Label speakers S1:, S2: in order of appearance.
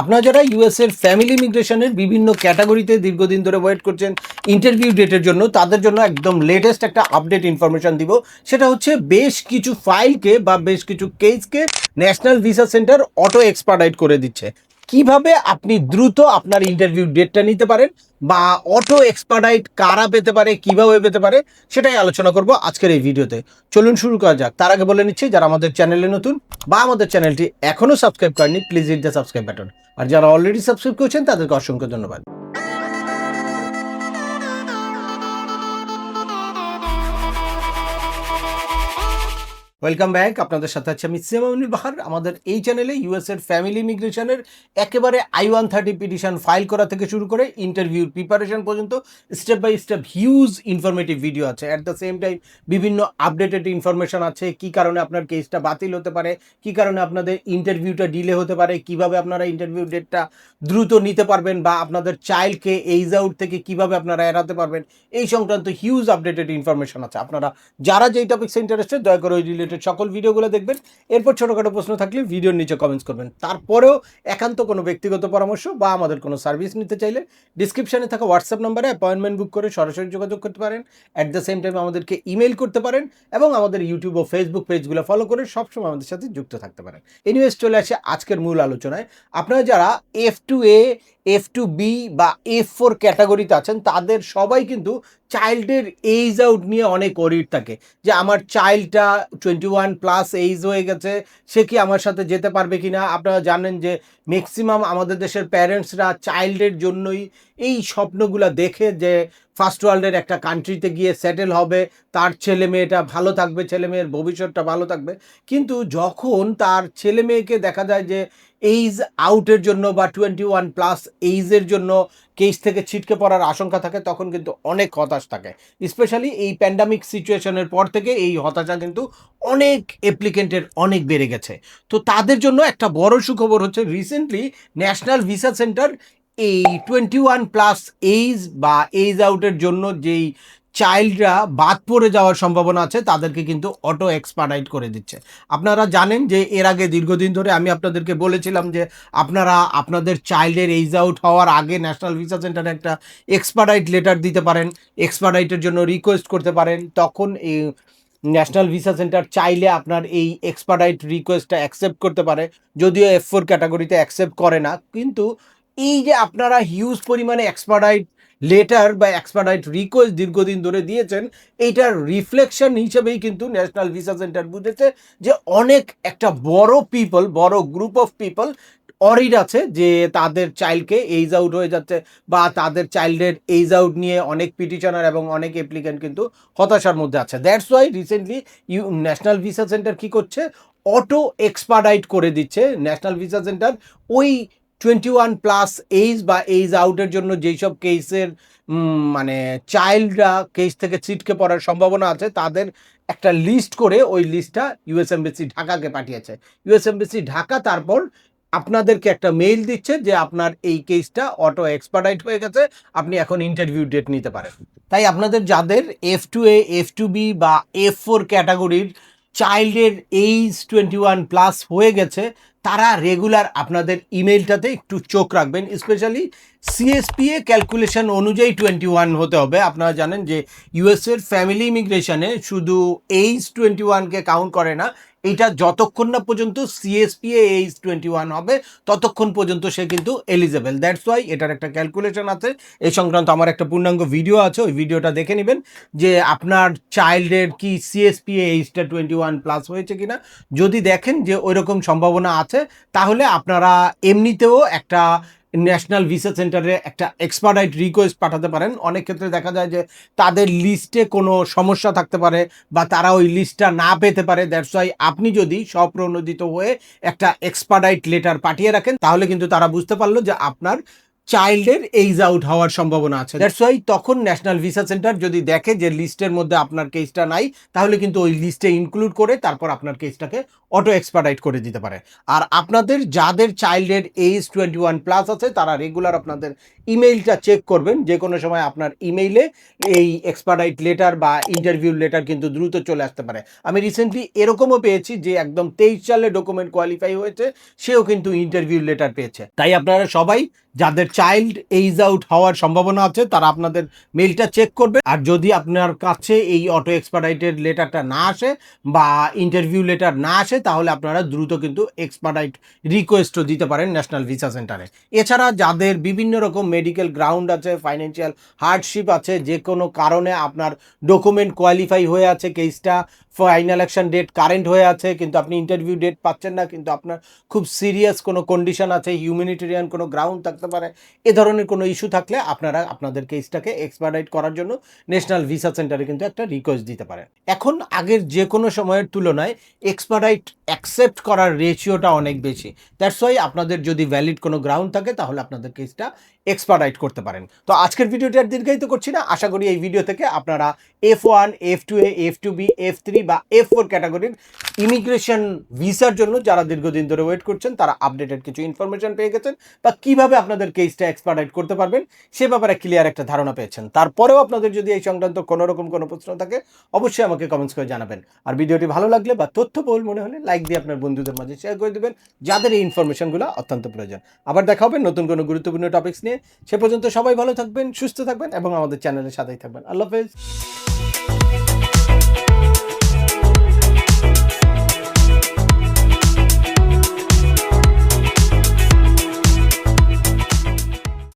S1: আপনারা যারা ইউএস এর ফ্যামিলি ইমিগ্রেশনের বিভিন্ন ক্যাটাগরিতে দীর্ঘদিন ধরে ওয়েট করছেন ইন্টারভিউ ডেটের জন্য, তাদের জন্য একদম লেটেস্ট একটা আপডেট ইনফরমেশন দিব। সেটা হচ্ছে বেশ কিছু ফাইলকে বা বেশ কিছু কেসকে national visa centre auto expedite করে দিচ্ছে। কীভাবে আপনি দ্রুত আপনার ইন্টারভিউ ডেটটা নিতে পারেন বা অটো এক্সপার্ডাইট কারা পেতে পারে, কীভাবে পেতে পারে, সেটাই আলোচনা করব আজকের এই ভিডিওতে চলুন শুরু করা যাক। তার আগে বলে নিচ্ছি, যারা আমাদের চ্যানেলে নতুন বা আমাদের চ্যানেলটি এখনও সাবস্ক্রাইব করেনি please hit the subscribe button আর যারা অলরেডি সাবস্ক্রাইব করছেন, তাদেরকে অসংখ্য ধন্যবাদ। ওয়েলকাম ব্যাক আপনাদের সাথে আছে আমি সিয়ামাউনুল বাহার আমাদের এই চ্যানেলে ইউএস এর ফ্যামিলি ইমিগ্রেশনের একেবারে I one thirty petition file করা থেকে শুরু করে ইন্টারভিউর প্রিপারেশন পর্যন্ত step by step huge informative video আছে। অ্যাট দ্য সেম টাইম বিভিন্ন আপডেটেড ইনফরমেশন আছে। কি কারণে আপনার কেসটা বাতিল হতে পারে? কি কারণে আপনাদের ইন্টারভিউটা ডিলে হতে পারে? কীভাবে আপনারা ইন্টারভিউ ডেটটা দ্রুত নিতে পারবেন বা আপনাদের চাইল্ডকে এইজ আউট থেকে কীভাবে আপনারা এড়াতে পারবেন? এই সংক্রান্ত হিউজ আপডেটেড ইনফরমেশন আছে। আপনারা যারা যেই টপিক্সে ইন্টারেস্টেড দয়া করে ওই রিলেটেড সকল ভিডিওগুলো দেখবেন। এরপর ছোটোখাটো প্রশ্ন থাকলে ভিডিওর নিচে কমেন্টস করবেন। তারপরেও একান্ত কোনো ব্যক্তিগত পরামর্শ বা আমাদের কোনো সার্ভিস নিতে চাইলে ডিসক্রিপশানে থাকা হোয়াটসঅ্যাপ নাম্বারে অ্যাপয়েন্টমেন্ট বুক করে সরাসরি যোগাযোগ করতে পারেন। অ্যাট দ্য সেম টাইম আমাদেরকে ইমেল করতে পারেন এবং আমাদের ইউটিউব ও ফেসবুক পেজগুলো ফলো করে সবসময় আমাদের সাথে যুক্ত থাকতে পারেন। এনিওয়েজ চলে আসে আজকের মূল আলোচনায়। আপনারা যারা F two A F two B বা এফ ফোর ক্যাটাগরিতে আছেন, তাদের সবাই কিন্তু চাইল্ডের এইজ আউট নিয়ে অনেক অরিড থাকে। যে আমার চাইল্ডটা টোয়েন্টি ওয়ান প্লাস এইজ হয়ে গেছে, সে কি আমার সাথে যেতে পারবে কি না আপনারা জানেন যে ম্যাক্সিমাম আমাদের দেশের প্যারেন্টসরা চাইল্ডের জন্যই এই স্বপ্নগুলো দেখে যে ফার্স্ট ওয়ার্ল্ডের একটা কান্ট্রিতে গিয়ে সেটেল হবে, তার ছেলে মেয়েটা ভালো থাকবে, ছেলে মেয়ের ভবিষ্যৎটা ভালো থাকবে। কিন্তু যখন তার ছেলে মেয়েকে দেখা যায় যে এইজ আউটের জন্য বা টোয়েন্টি ওয়ান প্লাস এইজের জন্য কেস থেকে ছিটকে পড়ার আশঙ্কা থাকে, তখন কিন্তু অনেক হতাশ থাকে। স্পেশালি এই প্যান্ডামিক সিচুয়েশনের পর থেকে এই হতাশা কিন্তু অনেক অ্যাপ্লিকেন্টের অনেক বেড়ে গেছে। তো তাদের জন্য একটা বড় সুখবর হচ্ছে রিসেন্টলি ন্যাশনাল ভিসা সেন্টার এই টোয়েন্টি ওয়ান প্লাস এইজ বা এইজ আউটের জন্য যেই চাইল্ডরা বাদ পড়ে যাওয়ার সম্ভাবনা আছে, তাদেরকে কিন্তু অটো এক্সপার্ডাইট করে দিচ্ছে। আপনারা জানেন যে এর আগে দীর্ঘদিন ধরে আমি আপনাদেরকে বলেছিলাম যে আপনারা আপনাদের চাইল্ডের এইজ আউট হওয়ার আগে ন্যাশনাল ভিসা সেন্টারে একটা এক্সপার্ডাইট লেটার দিতে পারেন এক্সপার্ডাইটের জন্য রিকোয়েস্ট করতে পারেন। তখন এই ন্যাশনাল ভিসা সেন্টার চাইলে আপনার এই এক্সপার্ডাইট রিকোয়েস্টটা অ্যাকসেপ্ট করতে পারে। যদিও এফ ফোর ক্যাটাগরিতে অ্যাকসেপ্ট করে না, কিন্তু এই যে আপনারা হিউজ পরিমাণে এক্সপার্ডাইট লেটার বা এক্সপার্ডাইট রিকোয়েস্ট দীর্ঘদিন ধরে দিয়েছেন, এইটার রিফ্লেকশন হিসেবেই কিন্তু ন্যাশনাল ভিসা সেন্টার বুঝেছে যে অনেক একটা বড় পিপল বড় গ্রুপ অফ পিপল অরিড আছে যে তাদের চাইল্ডকে এইজ আউট হয়ে যাচ্ছে বা তাদের চাইল্ডের এইজ আউট নিয়ে অনেক পিটিশনার এবং অনেক অ্যাপ্লিকেন্ট কিন্তু হতাশার মধ্যে আছে। That's why recently you national visa centre কী করছে? অটো এক্সপার্ডাইট করে দিচ্ছে ন্যাশনাল ভিসা সেন্টার ওই টোয়েন্টি ওয়ান প্লাস এইজ বা এইজ আউটের জন্য যেই সব কেসের মানে চাইল্ডরা কেস থেকে ছিটকে পড়ার সম্ভাবনা আছে, তাদের একটা লিস্ট করে ওই লিস্টটা ইউএস এমবেসি ঢাকাকে পাঠিয়েছে। ইউএস এমবেসি ঢাকা তারপর আপনাদেরকে একটা মেইল দিচ্ছে যে আপনার এই কেসটা অটো এক্সপার্ডাইট হয়ে গেছে, আপনি এখন ইন্টারভিউ ডেট নিতে পারেন। তাই আপনাদের যাদের F two A F two B বা এফ ফোর ক্যাটাগরির চাইল্ডের এইজ টোয়েন্টি ওয়ান প্লাস হয়ে গেছে তারা রেগুলার আপনাদের ইমেলটাতে একটু চোখ রাখবেন স্পেশালি সিএসপিএ ক্যালকুলেশন অনুযায়ী টোয়েন্টি ওয়ান হতে হবে। আপনারা জানেন যে ইউএসের ফ্যামিলি ইমিগ্রেশনে শুধু এইজ টোয়েন্টি ওয়ানকে কাউন্ট করে না এটা যতক্ষণ না পর্যন্ত সিএসপিএ এইচ টোয়েন্টি ওয়ান হবে, ততক্ষণ পর্যন্ত সে কিন্তু এলিজেবল দ্যাটস ওয়াই এটার একটা ক্যালকুলেশন আছে। এই সংক্রান্ত আমার একটা পূর্ণাঙ্গ ভিডিও আছে, ওই ভিডিওটা দেখে নেবেন যে আপনার চাইল্ডের কি সিএসপিএ এইচটা টোয়েন্টি ওয়ান প্লাস হয়েছে কিনা। যদি দেখেন যে ওই রকম সম্ভাবনা আছে, তাহলে আপনারা এমনিতেও একটা ন্যাশনাল ভিসা সেন্টারে একটা এক্সপার্ডাইট রিকোয়েস্ট পাঠাতে পারেন। অনেক ক্ষেত্রে দেখা যায় যে তাদের লিস্টে কোনো সমস্যা থাকতে পারে বা তারা ওই লিস্টটা না পেতে পারে। দ্যাটস ওয়াই আপনি যদি স্বপ্রণোদিত হয়ে একটা এক্সপার্ডাইট লেটার পাঠিয়ে রাখেন, তাহলে কিন্তু তারা বুঝতে পারল যে আপনার চাইল্ডের এইজ আউট হওয়ার সম্ভাবনা আছে। দ্যাটস ওয়াই তখন ন্যাশনাল ভিসা সেন্টার যদি দেখে যে লিস্টের মধ্যে আপনার কেসটা নাই, তাহলে কিন্তু ওই লিস্টে ইনক্লুড করে তারপর আপনার কেসটাকে অটো এক্সপার্টাইট করে দিতে পারে। আর আপনাদের যাদের চাইল্ডের এইজ টোয়েন্টি ওয়ান প্লাস আছে, তারা রেগুলার আপনাদের ইমেইলটা চেক করবেন, যে কোনো সময় আপনার ইমেইলে এই এক্সপার্টাইট লেটার বা ইন্টারভিউ লেটার কিন্তু দ্রুত চলে আসতে পারে। আমি রিসেন্টলি এরকমও পেয়েছি যে একদম তেইশ সালে ডকুমেন্ট কোয়ালিফাই হয়েছে, সেও কিন্তু ইন্টারভিউ লেটার পেয়েছে। তাই আপনারা সবাই, যাদের চাইল্ড এইজ আউট হওয়ার সম্ভাবনা আছে, তারা আপনাদের মেইলটা চেক করবে। আর যদি আপনার কাছে এই অটো এক্সপার্টাইটের লেটারটা না আসে বা ইন্টারভিউ লেটার না আসে, তাহলে আপনারা দ্রুত কিন্তু এক্সপার্টাইট রিকোয়েস্টও দিতে পারেন ন্যাশনাল ভিসা সেন্টারে এছাড়া যাদের বিভিন্ন রকম মেডিকেল গ্রাউন্ড আছে ফাইন্যান্সিয়াল হার্ডশিপ আছে, যে কোনো কারণে আপনার ডকুমেন্ট কোয়ালিফাই হয়ে আছে কেসটা ফাইনাল অ্যাকশন ডেট কারেন্ট হয়ে আছে, কিন্তু আপনি ইন্টারভিউ ডেট পাচ্ছেন না, কিন্তু আপনার খুব সিরিয়াস কোনো কন্ডিশন আছে হিউম্যানিটেরিয়ান কোনো গ্রাউন্ড থাকতে পারে, এ ধরনের কোনো ইস্যু থাকলে আপনারা আপনাদের কেসটাকে এক্সপার্টাইট করার জন্য ন্যাশনাল ভিসা সেন্টারে কিন্তু একটা রিকোয়েস্ট দিতে পারেন। এখন আগের যে কোনো সময়ের তুলনায় এক্সপার্টাইট অ্যাকসেপ্ট করার রেশিওটা অনেক বেশি। দ্যাটস ওয়াই আপনাদের যদি ভ্যালিড কোনো গ্রাউন্ড থাকে, তাহলে আপনাদের কেসটা এক্সপার্টাইট করতে পারেন। তো আজকের ভিডিওটি আর দীর্ঘায়িত করছি না। আশা করি এই ভিডিও থেকে আপনারা F one F two A F two B F three বা এফ ফোর ক্যাটাগরির ইমিগ্রেশন ভিসার জন্য যারা দীর্ঘদিন ধরে ওয়েট করছেন, তারা আপডেটেড কিছু ইনফরমেশন পেয়ে গেছেন বা কীভাবে আপনাদের কেসটা এক্সপার্টাইট করতে পারবেন, সে ব্যাপারে ক্লিয়ার একটা ধারণা পেয়েছেন। তারপরেও আপনাদের যদি এই সংক্রান্ত কোনো রকম কোনো প্রশ্ন থাকে, অবশ্যই আমাকে কমেন্টস করে জানাবেন। আর ভিডিওটি ভালো লাগলে বা তথ্য তথ্যবহুল মনে হলে লাইক দিয়ে আপনার বন্ধুদের মাঝে শেয়ার করে দেবেন, যাদের এই ইনফরমেশনগুলো অত্যন্ত প্রয়োজন। আবার দেখা হবে নতুন কোনো গুরুত্বপূর্ণ টপিক্স নিয়ে। সে পর্যন্ত সবাই ভালো থাকবেন, সুস্থ থাকবেন এবং আমাদের চ্যানেলের সাথেই থাকবেন। আল্লাহ হাফেজ।